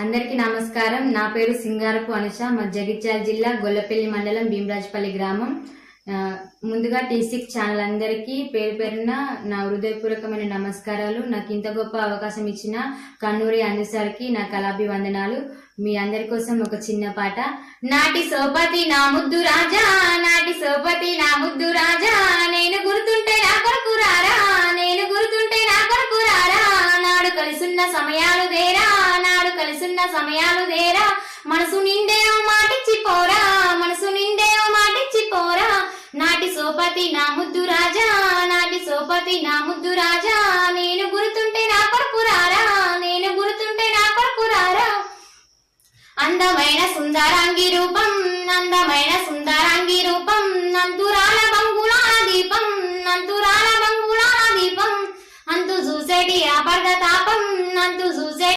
అందరికీ నమస్కారం. నా పేరు సింగారపు అనుష మా జగిత్యాల జిల్లా గొల్లపల్లి మండలం భీమరాజపల్లి గ్రామం. ముందుగా టీ సిక్స్ ఛానల్ అందరికీ పేరు పేరున నా హృదయపూర్వకమైన నమస్కారాలు. నాకు ఇంత గొప్ప అవకాశం ఇచ్చిన కన్నూరి అందుసారికి నా కళాభివందనాలు. మీ అందరి కోసం ఒక చిన్న పాట. నాటి సోపతి నా ముద్దు రాజా నాటి సోపతి నా ముద్దు రాజా నేను గుర్తుంటే నా కొరకు రారా నేను గుర్తుంటే నా కొరకు రారా నాడు కలిసున్న సమయాలు దేరా నాడు సమయాలు దేరా మనసు నిండే ఓ మాటిచ్చి పోరా. మనసు నిండే ఓ మాటిచ్చి పోరా. నాటి సోపతి నా ముద్దు రాజా. నాటి సోపతి నా ముద్దు రాజా. నేను గుర్తుంటే నా కొరకు రారా. నేను గుర్తుంటే నా కొరకు రారా. అందమైన సుందరాంగి రూపం అందమైన సుందరాంగి రూపం నంతురాల బంగుళాల దీపం నంతురాల బంగుళాల దీపం. అంతు చూసేటి అపర్ద తాపం అంతు చూసే